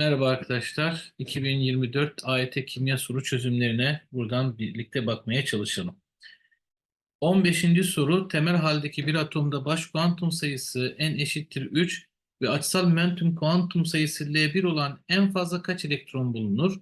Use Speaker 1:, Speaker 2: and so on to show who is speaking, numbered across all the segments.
Speaker 1: Merhaba arkadaşlar. 2024 AYT kimya soru çözümlerine buradan birlikte bakmaya çalışalım. 15. soru temel haldeki bir atomda baş kuantum sayısı n eşittir 3 ve açısal momentum kuantum sayısı L1 olan en fazla kaç elektron bulunur?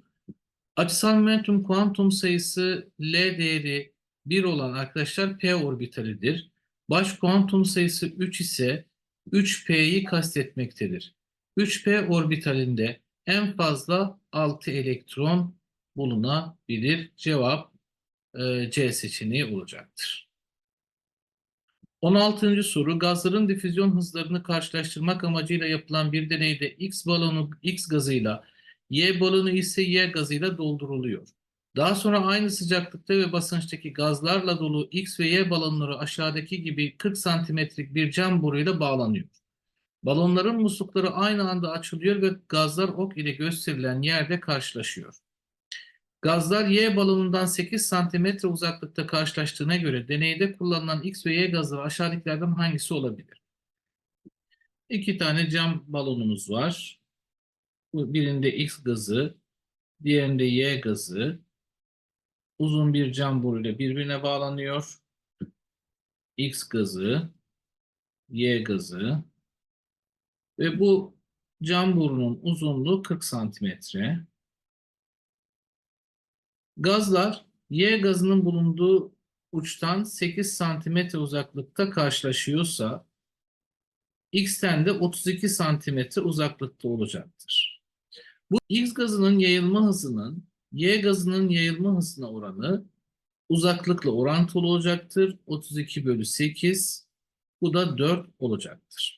Speaker 1: Açısal momentum kuantum sayısı L değeri 1 olan arkadaşlar p orbitalidir. Baş kuantum sayısı 3 ise 3p'yi kastetmektedir. 3p orbitalinde en fazla 6 elektron bulunabilir. Cevap e, C seçeneği olacaktır. 16. soru gazların difüzyon hızlarını karşılaştırmak amacıyla yapılan bir deneyde X balonu X gazıyla Y balonu ise Y gazıyla dolduruluyor. Daha sonra aynı sıcaklıkta ve basınçtaki gazlarla dolu X ve Y balonları aşağıdaki gibi 40 santimetrelik bir cam boruyla bağlanıyor. Balonların muslukları aynı anda açılıyor ve gazlar ok ile gösterilen yerde karşılaşıyor. Gazlar Y balonundan 8 santimetre uzaklıkta karşılaştığına göre deneyde kullanılan X ve Y gazları aşağıdakilerden hangisi olabilir? İki tane cam balonumuz var. Birinde X gazı, diğerinde Y gazı. Uzun bir cam boruyla birbirine bağlanıyor. X gazı, Y gazı, ve bu cam borunun uzunluğu 40 santimetre. Gazlar Y gazının bulunduğu uçtan 8 santimetre uzaklıkta karşılaşıyorsa X'ten de 32 santimetre uzaklıkta olacaktır. Bu X gazının yayılma hızının Y gazının yayılma hızına oranı uzaklıkla orantılı olacaktır. 32 bölü 8 bu da 4 olacaktır.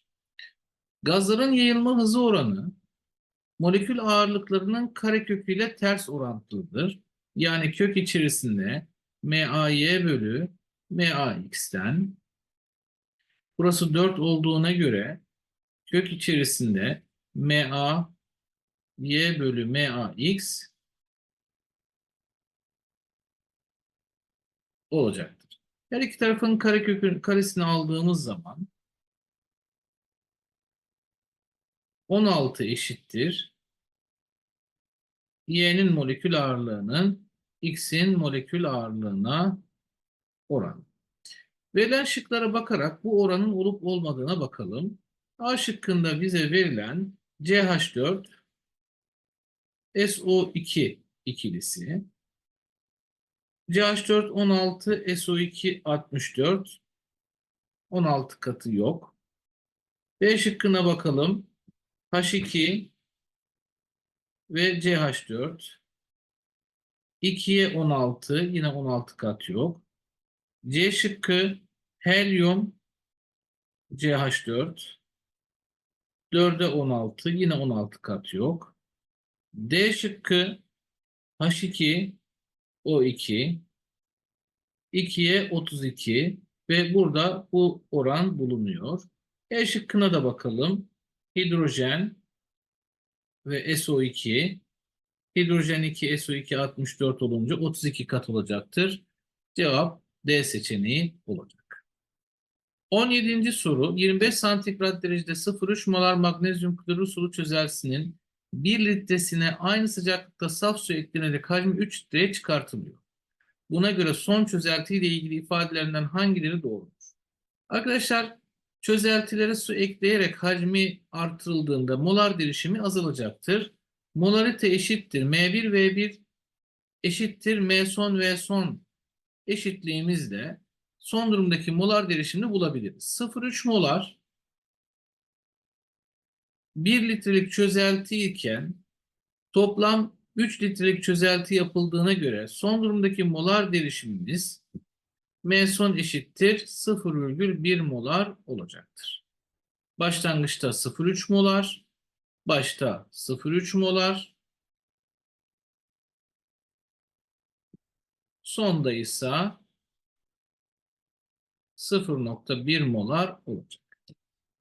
Speaker 1: Gazların yayılma hızı oranı molekül ağırlıklarının kareköküyle ters orantılıdır. Yani kök içerisinde MAY bölü MAX'ten burası 4 olduğuna göre kök içerisinde MA y bölü MAX olacaktır. Her iki tarafın karekökün karesini aldığımız zaman 16 eşittir. Y'nin molekül ağırlığının X'in molekül ağırlığına oranı. Verilen şıklara bakarak bu oranın olup olmadığına bakalım. A şıkkında bize verilen CH4 SO2 ikilisi CH4 16 SO2 64 16 katı yok. B şıkkına bakalım. H2 ve CH4 2'ye 16 yine 16 kat yok. C şıkkı helyum CH4 4'e 16 yine 16 kat yok. D şıkkı H2 O2 2'ye 32 ve burada bu oran bulunuyor. E şıkkına da bakalım hidrojen ve SO2 hidrojen 2 SO2 64 olunca 32 kat olacaktır. Cevap D seçeneği olacak. 17. soru 25 santigrat derecede 0,3 molar magnezyum klorür sulu çözeltisinin 1 litresine aynı sıcaklıkta saf su eklenerek hacmi 3 litreye çıkartılıyor. Buna göre son çözelti ile ilgili ifadelerinden hangileri doğrudur? Arkadaşlar Çözeltilere su ekleyerek hacmi artırıldığında molar derişimi azalacaktır. Molarite eşittir. M1 V1 eşittir M son V son eşitliğimizle son durumdaki molar derişimini bulabiliriz. 0,3 molar 1 litrelik çözelti iken toplam 3 litrelik çözelti yapıldığına göre son durumdaki molar derişimimiz M son eşittir 0,1 molar olacaktır. Başlangıçta 0,3 molar, başta 0,3 molar, sonda ise 0,1 molar olacak.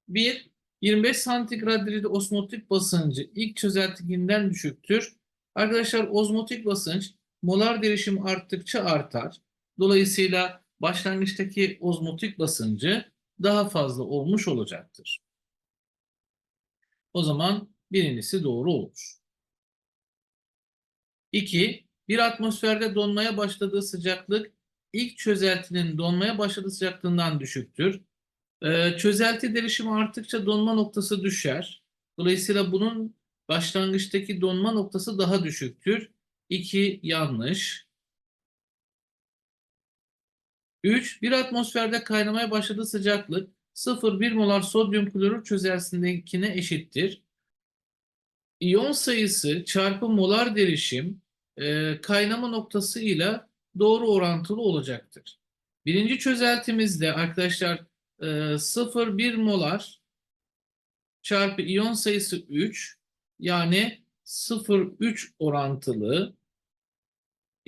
Speaker 1: 1. 25 santigrat derecede osmotik basıncı ilk çözeltikinden düşüktür. Arkadaşlar osmotik basınç molar derişim arttıkça artar. Dolayısıyla başlangıçtaki ozmotik basıncı daha fazla olmuş olacaktır. O zaman birincisi doğru olur. 2. Bir atmosferde donmaya başladığı sıcaklık ilk çözeltinin donmaya başladığı sıcaklığından düşüktür. Ee, çözelti derişimi arttıkça donma noktası düşer. Dolayısıyla bunun başlangıçtaki donma noktası daha düşüktür. 2 yanlış. 3. Bir atmosferde kaynamaya başladığı sıcaklık 0,1 molar sodyum klorür çözeltisindekine eşittir. İyon sayısı çarpı molar derişim e, kaynama noktası ile doğru orantılı olacaktır. Birinci çözeltimizde arkadaşlar e, 0,1 molar çarpı iyon sayısı 3 yani 0,3 orantılı.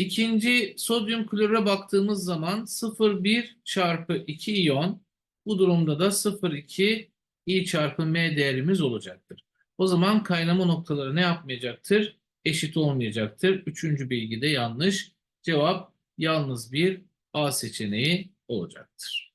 Speaker 1: İkinci sodyum klorüre baktığımız zaman 0,1 çarpı 2 iyon bu durumda da 0,2 i çarpı m değerimiz olacaktır. O zaman kaynama noktaları ne yapmayacaktır? Eşit olmayacaktır. Üçüncü bilgi de yanlış. Cevap yalnız bir A seçeneği olacaktır.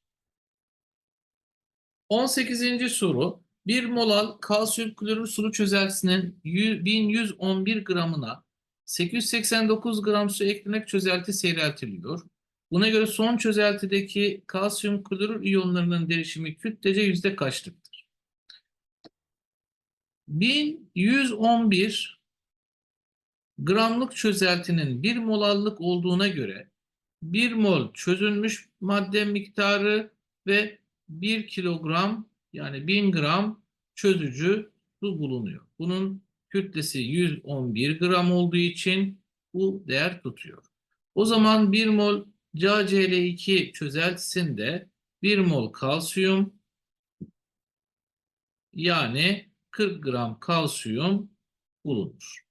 Speaker 1: 18. soru. 1 molal kalsiyum klorür sulu çözeltisinin 1111 gramına 889 gram su eklenerek çözelti seyreltiliyor. Buna göre son çözeltideki kalsiyum klorür iyonlarının derişimi kütlece yüzde kaçlıktır? 1111 gramlık çözeltinin 1 molallık olduğuna göre 1 mol çözülmüş madde miktarı ve 1 kilogram yani 1000 gram çözücü su bulunuyor. Bunun kütlesi 111 gram olduğu için bu değer tutuyor. O zaman 1 mol CaCl2 çözeltisinde 1 mol kalsiyum yani 40 gram kalsiyum bulunur.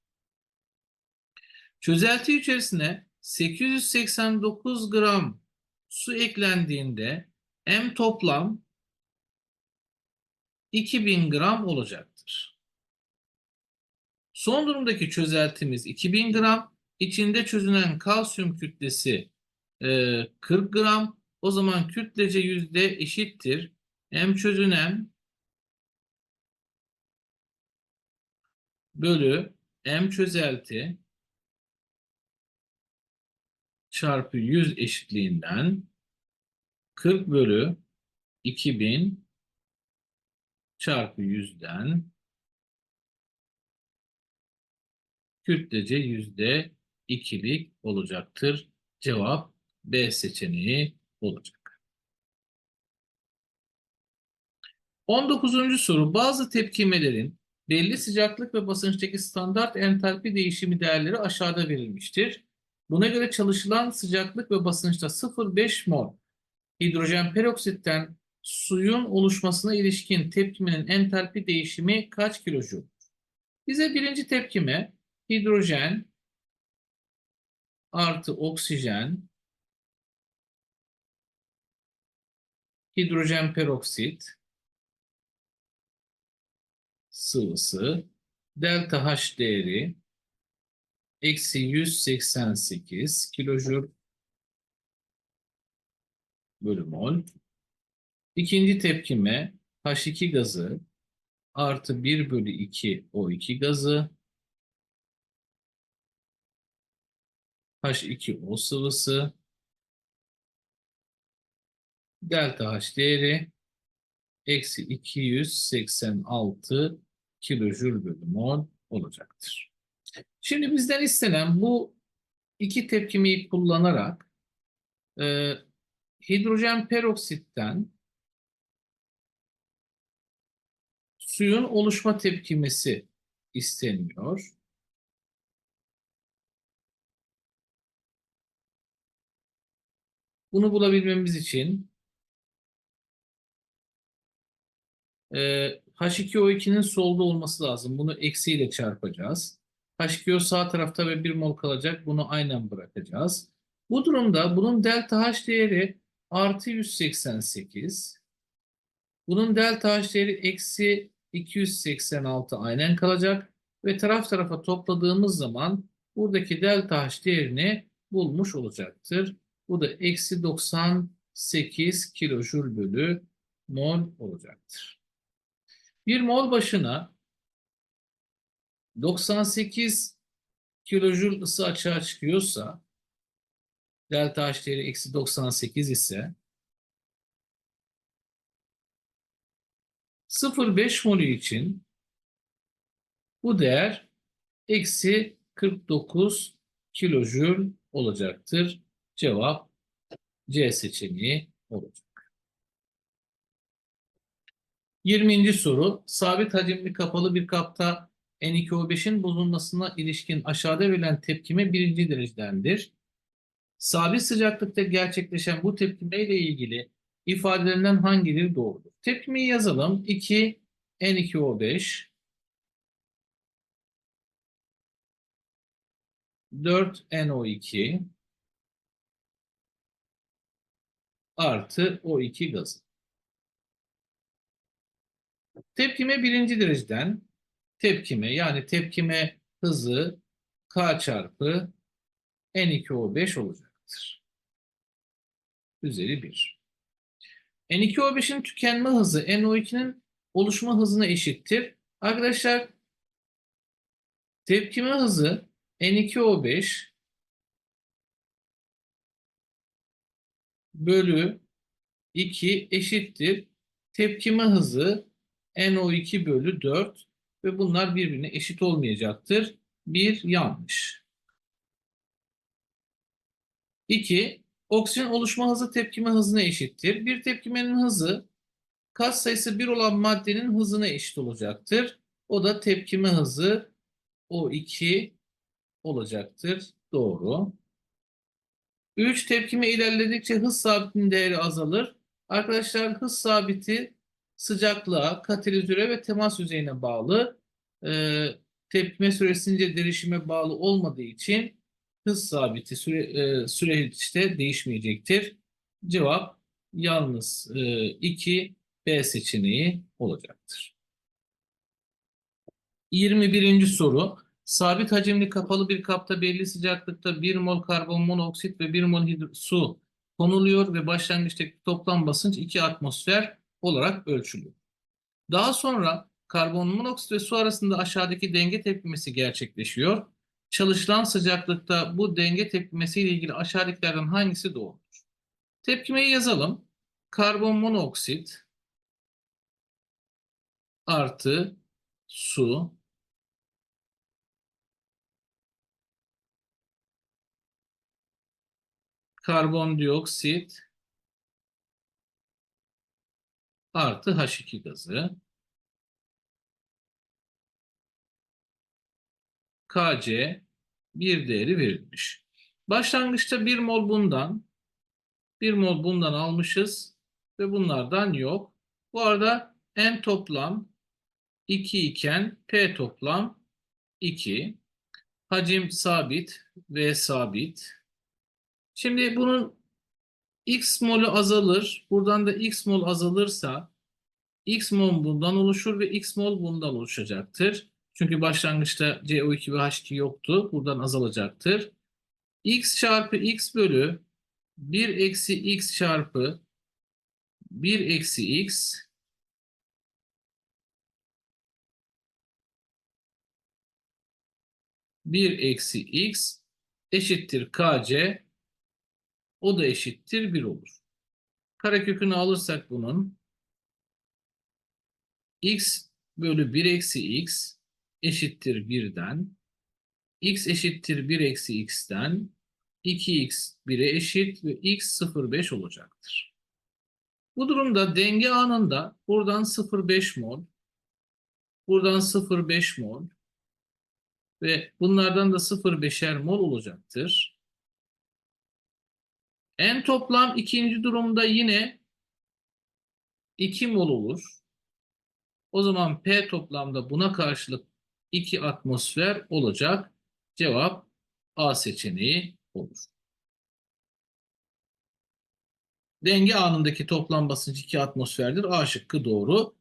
Speaker 1: Çözelti içerisine 889 gram su eklendiğinde M toplam 2000 gram olacaktır. Son durumdaki çözeltimiz 2000 gram. İçinde çözünen kalsiyum kütlesi e, 40 gram. O zaman kütlece yüzde eşittir. M çözünen bölü M çözelti çarpı 100 eşitliğinden 40 bölü 2000 çarpı 100'den kütlece yüzde ikilik olacaktır. Cevap B seçeneği olacak. 19. soru bazı tepkimelerin belli sıcaklık ve basınçtaki standart entalpi değişimi değerleri aşağıda verilmiştir. Buna göre çalışılan sıcaklık ve basınçta 0,5 mol hidrojen peroksitten suyun oluşmasına ilişkin tepkimenin entalpi değişimi kaç kilojoule? Bize birinci tepkime hidrojen artı oksijen hidrojen peroksit sıvısı delta H değeri eksi 188 kilojül bölü mol. İkinci tepkime H2 gazı artı 1 bölü 2 O2 gazı H2O sıvısı delta H değeri eksi 286 kilojül bölü mol olacaktır. Şimdi bizden istenen bu iki tepkimeyi kullanarak e, hidrojen peroksitten suyun oluşma tepkimesi isteniyor. Bunu bulabilmemiz için e, H2O2'nin solda olması lazım. Bunu eksiyle çarpacağız. H2O sağ tarafta ve 1 mol kalacak. Bunu aynen bırakacağız. Bu durumda bunun delta H değeri artı 188. Bunun delta H değeri eksi 286 aynen kalacak. Ve taraf tarafa topladığımız zaman buradaki delta H değerini bulmuş olacaktır. Bu da eksi 98 kilojül bölü mol olacaktır. Bir mol başına 98 kilojül ısı açığa çıkıyorsa delta H değeri eksi 98 ise 0,5 molü için bu değer eksi 49 kilojül olacaktır. Cevap C seçeneği olacak. 20. soru. Sabit hacimli kapalı bir kapta N2O5'in bulunmasına ilişkin aşağıda verilen tepkime birinci derecedendir. Sabit sıcaklıkta gerçekleşen bu tepkime ile ilgili ifadelerinden hangileri doğrudur? Tepkimeyi yazalım. 2 N2O5 4 NO2 artı O2 gazı. Tepkime birinci dereceden tepkime yani tepkime hızı K çarpı N2O5 olacaktır. Üzeri 1. N2O5'in tükenme hızı NO2'nin oluşma hızına eşittir. Arkadaşlar tepkime hızı N2O5 bölü 2 eşittir. Tepkime hızı NO2 bölü 4 ve bunlar birbirine eşit olmayacaktır. Bir yanlış. 2. Oksijen oluşma hızı tepkime hızına eşittir. Bir tepkimenin hızı kat sayısı 1 olan maddenin hızına eşit olacaktır. O da tepkime hızı O2 olacaktır. Doğru. 3. Tepkime ilerledikçe hız sabitinin değeri azalır. Arkadaşlar hız sabiti sıcaklığa, katalizöre ve temas yüzeyine bağlı. Ee, tepkime süresince derişime bağlı olmadığı için hız sabiti süre, e, süreçte değişmeyecektir. Cevap yalnız e, 2 B seçeneği olacaktır. 21. soru. Sabit hacimli kapalı bir kapta belli sıcaklıkta 1 mol karbon monoksit ve 1 mol su konuluyor ve başlangıçtaki toplam basınç 2 atmosfer olarak ölçülüyor. Daha sonra karbon monoksit ve su arasında aşağıdaki denge tepkimesi gerçekleşiyor. Çalışılan sıcaklıkta bu denge tepkimesi ile ilgili aşağıdakilerden hangisi doğrudur? Tepkimeyi yazalım. Karbon monoksit artı su karbondioksit artı H2 gazı Kc bir değeri verilmiş. Başlangıçta 1 mol bundan 1 mol bundan almışız ve bunlardan yok. Bu arada N toplam 2 iken P toplam 2. Hacim sabit V sabit. Şimdi bunun X molü azalır. Buradan da X mol azalırsa X mol bundan oluşur ve X mol bundan oluşacaktır. Çünkü başlangıçta CO2 ve H2 yoktu. Buradan azalacaktır. X çarpı X bölü 1 eksi X çarpı 1 eksi X bir eksi X eşittir KC o da eşittir 1 olur. Karekökünü alırsak bunun X bölü 1 eksi X eşittir 1'den x eşittir 1 eksi x'ten 2x 1'e eşit ve x 0,5 olacaktır. Bu durumda denge anında buradan 0,5 mol buradan 0,5 mol ve bunlardan da 0,5'er mol olacaktır. En toplam ikinci durumda yine 2 mol olur. O zaman P toplamda buna karşılık 2 atmosfer olacak. Cevap A seçeneği olur. Denge anındaki toplam basınç 2 atmosferdir. A şıkkı doğru.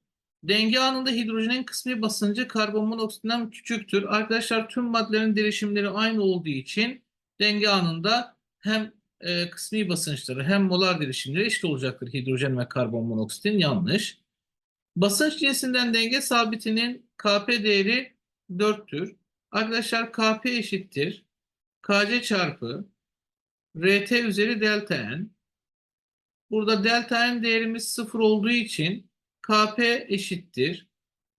Speaker 1: Denge anında hidrojenin kısmi basıncı karbon monoksidinden küçüktür. Arkadaşlar tüm maddelerin derişimleri aynı olduğu için denge anında hem e, kısmi basınçları hem molar derişimleri eşit olacaktır hidrojen ve karbon monoksitin. Yanlış. Basınç cinsinden denge sabitinin Kp değeri 4'tür. Arkadaşlar Kp eşittir. Kc çarpı Rt üzeri delta n. Burada delta n değerimiz sıfır olduğu için Kp eşittir.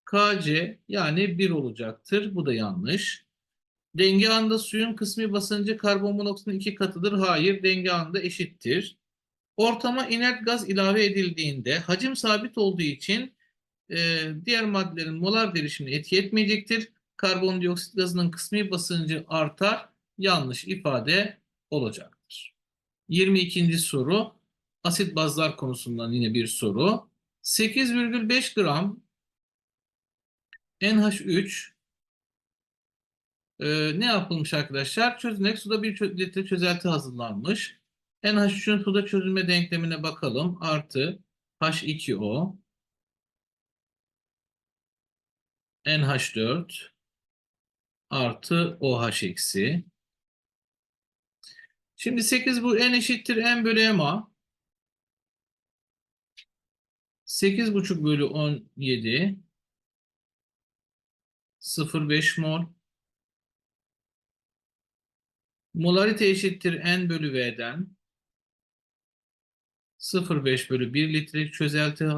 Speaker 1: Kc yani 1 olacaktır. Bu da yanlış. Denge anında suyun kısmi basıncı karbon monoksitinin iki katıdır. Hayır, denge anında eşittir. Ortama inert gaz ilave edildiğinde hacim sabit olduğu için e, diğer maddelerin molar derişimini etki etmeyecektir. Karbondioksit gazının kısmi basıncı artar. Yanlış ifade olacaktır. 22. soru asit bazlar konusundan yine bir soru. 8,5 gram NH3 e, ne yapılmış arkadaşlar? Çözünerek suda bir çö- litre çözelti hazırlanmış. NH3'ün suda çözülme denklemine bakalım. Artı H2O NH4 artı OH eksi. Şimdi 8 bu N eşittir N bölü MA. 8,5 bölü 17 0,5 mol. Molarite eşittir N bölü V'den. 0,5 bölü 1 litrelik çözelti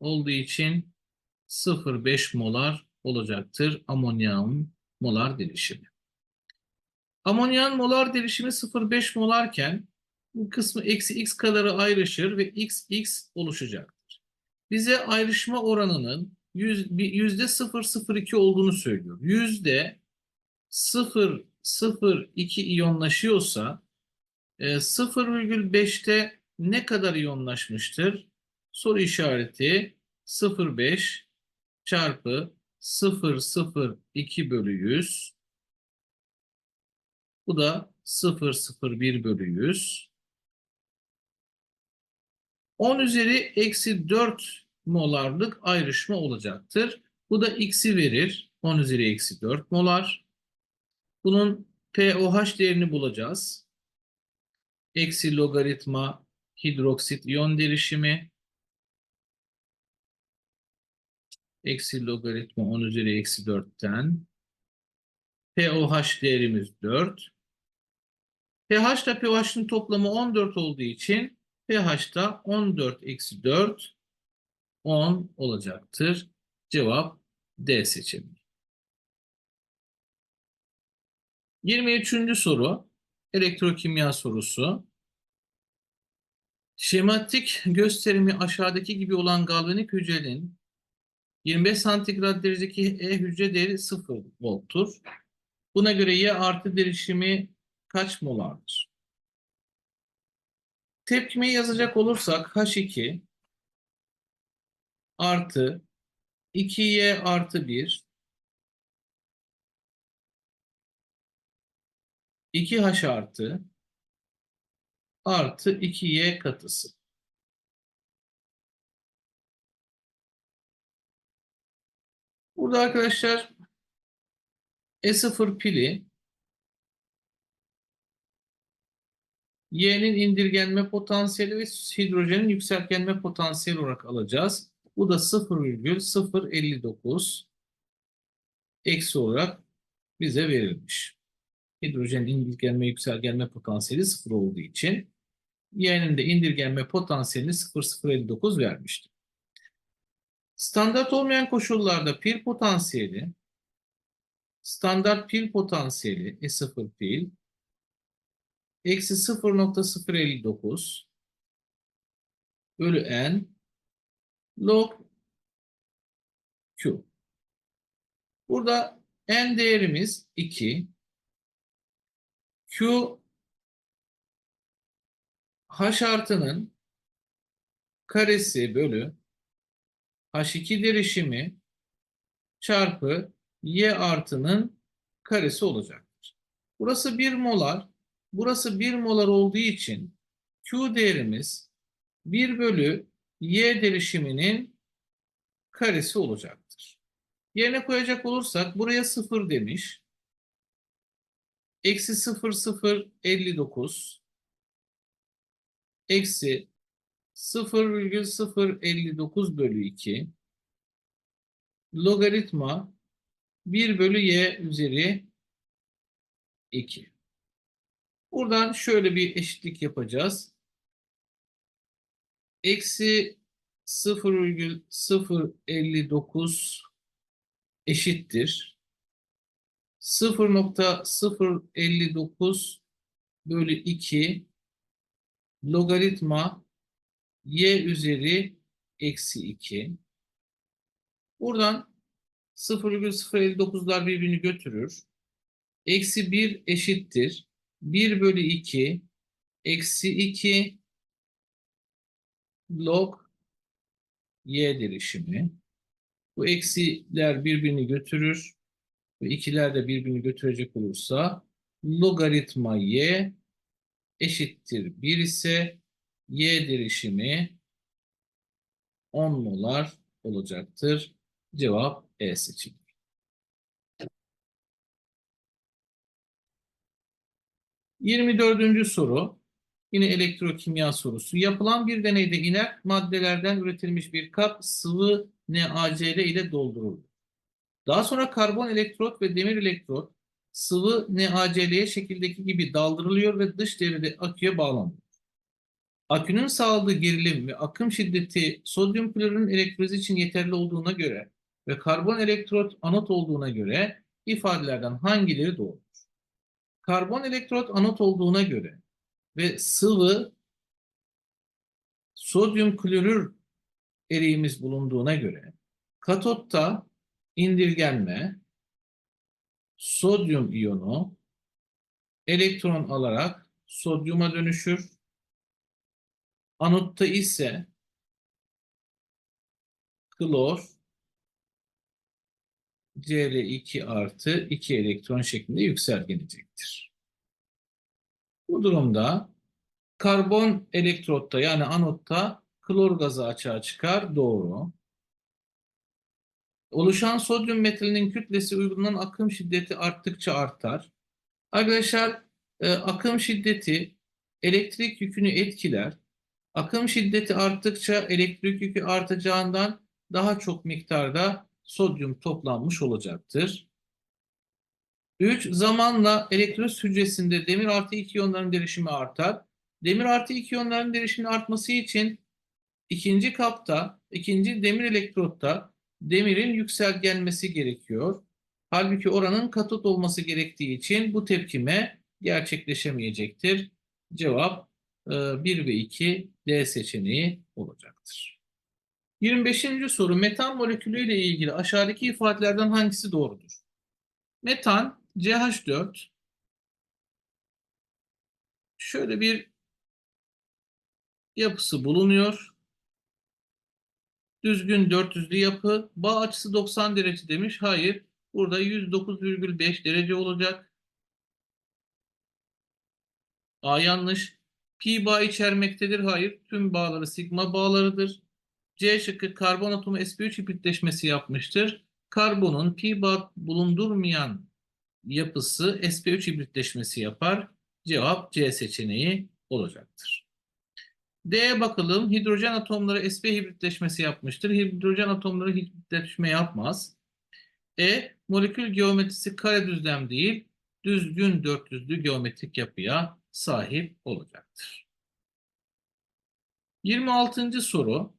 Speaker 1: olduğu için 0,5 molar olacaktır amonyağın molar derişimi. Amonyağın molar derişimi 0,5 molarken bu kısmı eksi x kadarı ayrışır ve xx oluşacaktır. Bize ayrışma oranının yüzde 0,02 olduğunu söylüyor. Yüzde 0,02 iyonlaşıyorsa e, 0,5'te ne kadar iyonlaşmıştır? Soru işareti 0,5 çarpı 0,02 bölü 100. Bu da 0,01 bölü 100. 10 üzeri eksi 4 molarlık ayrışma olacaktır. Bu da x'i verir. 10 üzeri eksi 4 molar. Bunun pOH değerini bulacağız. Eksi logaritma hidroksit iyon derişimi. Eksi logaritma 10 üzeri eksi 4'ten. pOH değerimiz 4. pH ile pOH'ın toplamı 14 olduğu için pH da 14 eksi 4 10 olacaktır. Cevap D seçeneği. 23. soru elektrokimya sorusu. Şematik gösterimi aşağıdaki gibi olan galvanik hücrenin 25 santigrat derecedeki E hücre değeri 0 volttur. Buna göre Y artı derişimi kaç molardır? Tepkimeyi yazacak olursak H2 artı 2Y artı 1 2H artı artı 2Y katısı. Burada arkadaşlar E0 pili Y'nin indirgenme potansiyeli ve hidrojenin yükseltgenme potansiyeli olarak alacağız. Bu da 0,059 eksi olarak bize verilmiş. Hidrojenin indirgenme yükseltgenme potansiyeli 0 olduğu için Y'nin de indirgenme potansiyelini 0,059 vermiştir. Standart olmayan koşullarda pil potansiyeli standart pil potansiyeli E0 pil eksi 0.059 bölü n log q. Burada n değerimiz 2. Q h artının karesi bölü H2 derişimi çarpı Y artının karesi olacaktır. Burası 1 molar. Burası 1 molar olduğu için Q değerimiz 1 bölü Y derişiminin karesi olacaktır. Yerine koyacak olursak buraya 0 demiş. Eksi 0,059 eksi 0,059 bölü 2 logaritma 1 bölü y üzeri 2. Buradan şöyle bir eşitlik yapacağız. Eksi 0,059 eşittir. 0.059 bölü 2 logaritma y üzeri eksi 2. Buradan 0,059'lar birbirini götürür. Eksi 1 eşittir. 1 bölü 2 eksi 2 log y derişimi. Bu eksiler birbirini götürür ve ikiler de birbirini götürecek olursa logaritma y eşittir 1 ise y derişimi 10 molar olacaktır. Cevap E seçeneği. Yirmi dördüncü soru. Yine elektrokimya sorusu. Yapılan bir deneyde inert maddelerden üretilmiş bir kap sıvı NaCl ile dolduruldu. Daha sonra karbon elektrot ve demir elektrot sıvı NaCl'ye şekildeki gibi daldırılıyor ve dış devrede aküye bağlanıyor. Akünün sağladığı gerilim ve akım şiddeti sodyum klorürün elektrolizi için yeterli olduğuna göre ve karbon elektrot anot olduğuna göre ifadelerden hangileri doğrudur? Karbon elektrot anot olduğuna göre ve sıvı sodyum klorür eriğimiz bulunduğuna göre katotta indirgenme sodyum iyonu elektron alarak sodyuma dönüşür. Anotta ise klor Cr2 artı 2 elektron şeklinde yükselgenecektir. Bu durumda karbon elektrotta yani anotta klor gazı açığa çıkar. Doğru. Oluşan sodyum metalinin kütlesi uygulanan akım şiddeti arttıkça artar. Arkadaşlar e, akım şiddeti elektrik yükünü etkiler. Akım şiddeti arttıkça elektrik yükü artacağından daha çok miktarda sodyum toplanmış olacaktır. 3. Zamanla elektrolit hücresinde demir artı 2 iyonların derişimi artar. Demir artı 2 iyonların artması için ikinci kapta, ikinci demir elektrotta demirin yükselgenmesi gerekiyor. Halbuki oranın katot olması gerektiği için bu tepkime gerçekleşemeyecektir. Cevap 1 e, ve 2 D seçeneği olacaktır. 25. soru metan molekülü ile ilgili aşağıdaki ifadelerden hangisi doğrudur? Metan CH4 şöyle bir yapısı bulunuyor. Düzgün 400'lü yapı. Bağ açısı 90 derece demiş. Hayır. Burada 109,5 derece olacak. A yanlış. Pi bağ içermektedir. Hayır. Tüm bağları sigma bağlarıdır. C şıkkı karbon atomu sp3 hibritleşmesi yapmıştır. Karbonun pi bağ bulundurmayan yapısı sp3 hibritleşmesi yapar. Cevap C seçeneği olacaktır. D'ye bakalım. Hidrojen atomları sp hibritleşmesi yapmıştır. Hidrojen atomları hibritleşme yapmaz. E molekül geometrisi kare düzlem değil, düzgün dörtlüzlü geometrik yapıya sahip olacaktır. 26. soru.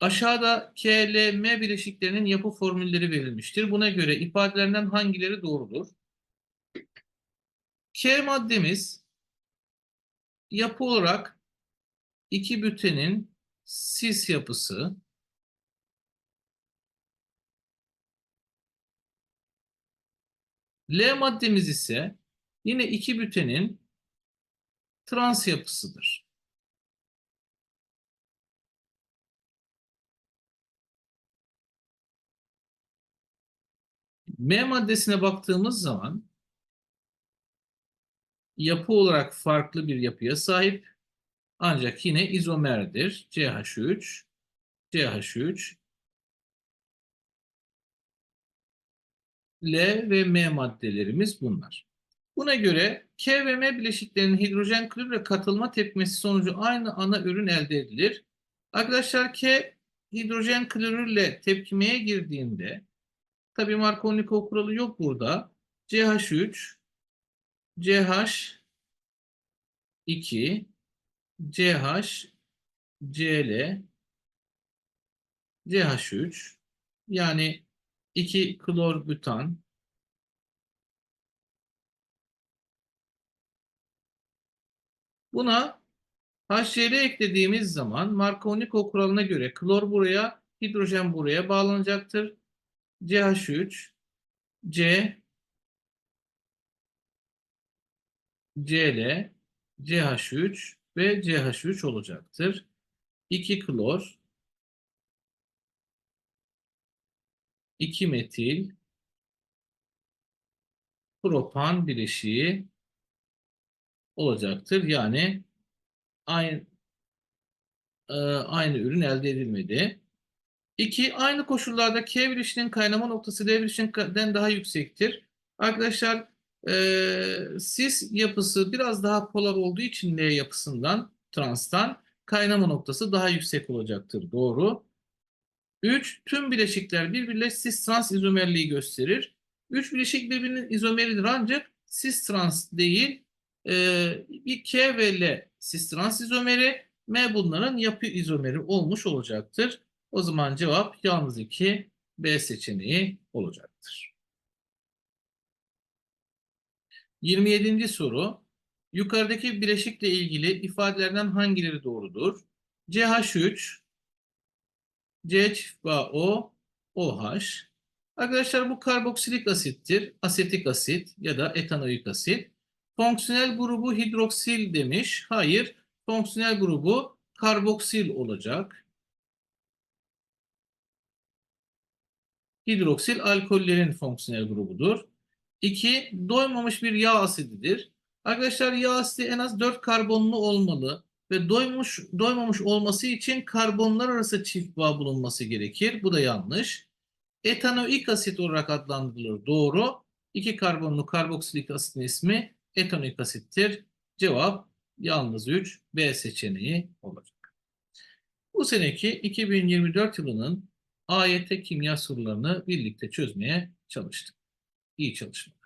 Speaker 1: Aşağıda K, L, M bileşiklerinin yapı formülleri verilmiştir. Buna göre ifadelerinden hangileri doğrudur? K maddemiz yapı olarak iki bütenin sis yapısı L maddemiz ise yine iki bütenin trans yapısıdır. M maddesine baktığımız zaman yapı olarak farklı bir yapıya sahip ancak yine izomerdir. CH3, CH3, L ve M maddelerimiz bunlar. Buna göre K ve M bileşiklerinin hidrojen klorüre katılma tepkimesi sonucu aynı ana ürün elde edilir. Arkadaşlar K hidrojen klorürle tepkimeye girdiğinde Tabii Markovnikov kuralı yok burada. CH3 CH2 CH Cl CH3 yani 2 klor butan Buna HCl eklediğimiz zaman Markovnikov kuralına göre klor buraya, hidrojen buraya bağlanacaktır. CH3, C, Cl, CH3 ve CH3 olacaktır. 2 klor, 2 metil, propan bileşiği olacaktır. Yani aynı e, aynı ürün elde edilmedi. İki, aynı koşullarda K bileşiğinin kaynama noktası D bileşiğinden daha yüksektir. Arkadaşlar e, sis yapısı biraz daha polar olduğu için L yapısından, transtan kaynama noktası daha yüksek olacaktır. Doğru. 3. Tüm bileşikler birbiriyle cis trans izomerliği gösterir. 3 bileşik birbirinin izomeridir ancak cis trans değil. Ee, bir K ve L cis trans izomeri, M bunların yapı izomeri olmuş olacaktır. O zaman cevap yalnız 2 B seçeneği olacaktır. 27. soru. Yukarıdaki bileşikle ilgili ifadelerden hangileri doğrudur? CH3 C çift OH. Arkadaşlar bu karboksilik asittir. Asetik asit ya da etanoik asit. Fonksiyonel grubu hidroksil demiş. Hayır. Fonksiyonel grubu karboksil olacak. Hidroksil alkollerin fonksiyonel grubudur. 2. Doymamış bir yağ asididir. Arkadaşlar yağ asidi en az 4 karbonlu olmalı ve doymuş doymamış olması için karbonlar arası çift bağ bulunması gerekir. Bu da yanlış. Etanoik asit olarak adlandırılır. Doğru. 2 karbonlu karboksilik asitin ismi etonik asittir. Cevap yalnız 3 B seçeneği olacak. Bu seneki 2024 yılının AYT kimya sorularını birlikte çözmeye çalıştık. İyi çalışmalar.